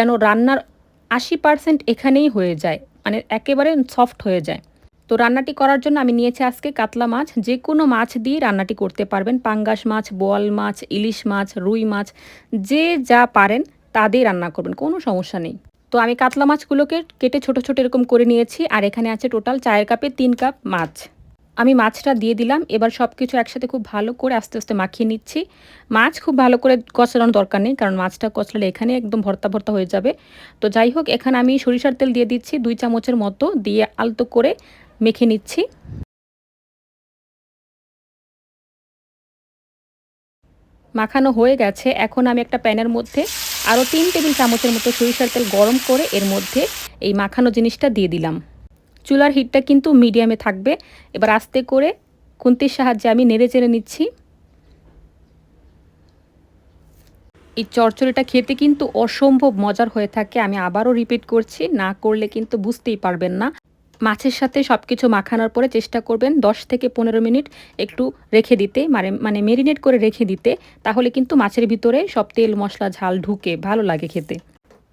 যেন রান্নার আশি পার্সেন্ট এখানেই হয়ে যায় মানে একেবারে সফট হয়ে যায়। তো রান্নাটি করার জন্য আমি নিয়েছি আজকে কাতলা মাছ, যে কোনো মাছ দিয়ে রান্নাটি করতে পারবেন। পাঙ্গাস মাছ, বোয়াল মাছ, ইলিশ মাছ, রুই মাছ, যে যা পারেন তা দিয়ে রান্না করবেন, কোনো সমস্যা নেই। তো আমি কাতলা মাছগুলোকে কেটে ছোট ছোট এরকম করে নিয়েছি, আর এখানে আছে টোটাল চায়ের কাপে তিন কাপ মাছ। আমি মাছটা দিয়ে দিলাম, এবার সব কিছু একসাথে খুব ভালো করে আস্তে আস্তে মাখিয়ে নিচ্ছি। মাছ খুব ভালো করে কচলানোর দরকার নেই, কারণ মাছটা কচলালে এখানে একদম ভর্তা ভর্তা হয়ে যাবে। তো যাই হোক, এখানে আমি সরিষার তেল দিয়ে দিচ্ছি, দুই চামচের মতো দিয়ে আলতো করে মেখে নিচ্ছি। মাখানো হয়ে গেছে, এখন আমি একটা প্যানের মধ্যে আরও তিন টেবিল চামচের মতো সরিষার তেল গরম করে এর মধ্যে এই মাখানো জিনিসটা দিয়ে দিলাম। চুলার হিটটা কিন্তু মিডিয়ামে থাকবে। এবার আস্তে করে খুন্তির সাহায্যে আমি নেড়ে চেড়ে নিচ্ছি। এই চরচড়িটা খেতে কিন্তু অসম্ভব মজার হয়ে থাকে, আমি আবারও রিপিট করছি, না করলে কিন্তু বুঝতেই পারবেন না। মাছের সাথে সব কিছু মাখানোর পরে চেষ্টা করবেন 10 থেকে পনেরো মিনিট একটু রেখে দিতে মানে মানে মেরিনেট করে রেখে দিতে, তাহলে কিন্তু মাছের ভিতরে সব তেল মশলা ঝাল ঢুকে, ভালো লাগে খেতে।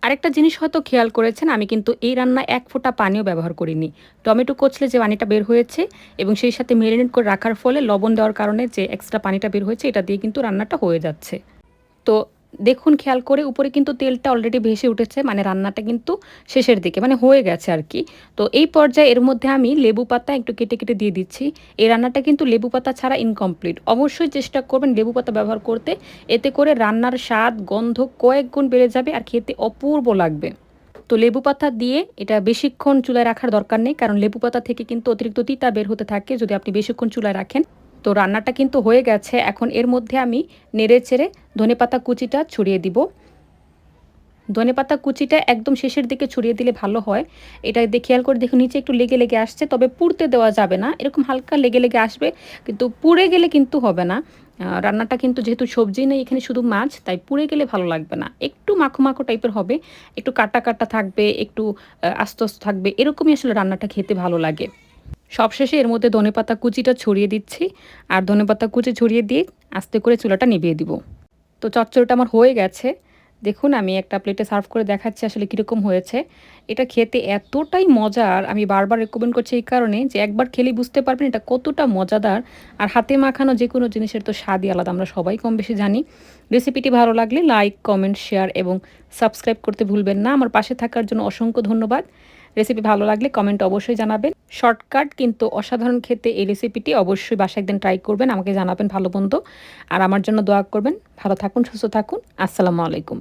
আরেকটা জিনিস হয়তো খেয়াল করেছেন, আমি কিন্তু এই রান্না এক ফোঁটা পানিও ব্যবহার করিনি। টমেটো কচলে যে পানিটা বের হয়েছে এবং সেই সাথে মেরিনেট করে রাখার ফলে লবণ দেওয়ার কারণে যে এক্সট্রা পানিটা বের হয়েছে, এটা দিয়ে কিন্তু রান্নাটা হয়ে যাচ্ছে। তো দেখুন, খেয়াল করে উপরে কিন্তু তেলটা অলরেডি ভেসে উঠেছে মানে রান্নাটা কিন্তু শেষের দিকে মানে হয়ে গেছে আর কি। তো এই পর্যায়ে এর মধ্যে আমি লেবু পাতা একটু কেটে কেটে দিয়ে দিচ্ছি। এই রান্নাটা কিন্তু লেবু পাতা ছাড়া ইনকমপ্লিট অবশ্যই চেষ্টা করবেন লেবু পাতা ব্যবহার করতে। এতে করে রান্নার স্বাদ, গন্ধ কয়েক গুণ বেড়ে যাবে আর খেতে অপূর্ব লাগবে। তো লেবু পাতা দিয়ে এটা বেশিক্ষণ চুলায় রাখার দরকার নেই, কারণ লেবু পাতা থেকে কিন্তু অতিরিক্ত তিতা বের হতে থাকে যদি আপনি বেশিক্ষণ চুলায় রাখেন। তো রান্নাটা কিন্তু হয়ে গেছে। এখন এর মধ্যে আমি নেড়ে চেড়ে ধনেপাতা কুচিটা ছড়িয়ে দিব। ধনেপাতা কুচিটা একদম শেষের দিকে ছড়িয়ে দিলে ভালো হয়। এটা দিয়ে খেয়াল করে দেখুন নিচে একটু লেগে লেগে আসছে, তবে পুড়তে দেওয়া যাবে না। এরকম হালকা লেগে লেগে আসবে, কিন্তু পুড়ে গেলে কিন্তু হবে না। রান্নাটা কিন্তু যেহেতু সবজি নেই, এখানে শুধু মাছ, তাই পুড়ে গেলে ভালো লাগবে না। একটু মাখো মাখো টাইপের হবে, একটু কাটা কাটা থাকবে, একটু আস্তে আস্তে থাকবে, এরকমই আসলে রান্নাটা খেতে ভালো লাগে। সবশেষে এর মধ্যে ধনেপাতা কুচিটা ছড়িয়ে দিচ্ছি আর ধনেপাতা কুচি ছড়িয়ে দিয়ে আস্তে করে চুলাটা নিভিয়ে দিব। তো চচ্চড়িটা আমার হয়ে গেছে। দেখুন, আমি একটা প্লেটে সার্ভ করে দেখাচ্ছি আসলে কীরকম হয়েছে। এটা খেতে এতটাই মজার আমি বারবার রেকমেন্ড করছি এই কারণে যে একবার খেলেই বুঝতে পারবেন এটা কতটা মজাদার। আর হাতে মাখানো যে কোনো জিনিসের তো স্বাদই আলাদা, আমরা সবাই কম বেশি জানি। রেসিপিটি ভালো লাগলে লাইক কমেন্ট শেয়ার এবং সাবস্ক্রাইব করতে ভুলবেন না। আমার পাশে থাকার জন্য অসংখ্য ধন্যবাদ। রেসিপি ভালো লাগলে কমেন্ট অবশ্যই জানাবেন। শর্টকাট কিন্তু অসাধারণ খেতে এই রেসিপিটি অবশ্যই বাসায় একদিন ট্রাই করবেন, আমাকে জানাবেন ভালো বন্ধু আর আমার জন্য দোয়া করবেন। ভালো থাকুন, সুস্থ থাকুন। আসসালামু আলাইকুম।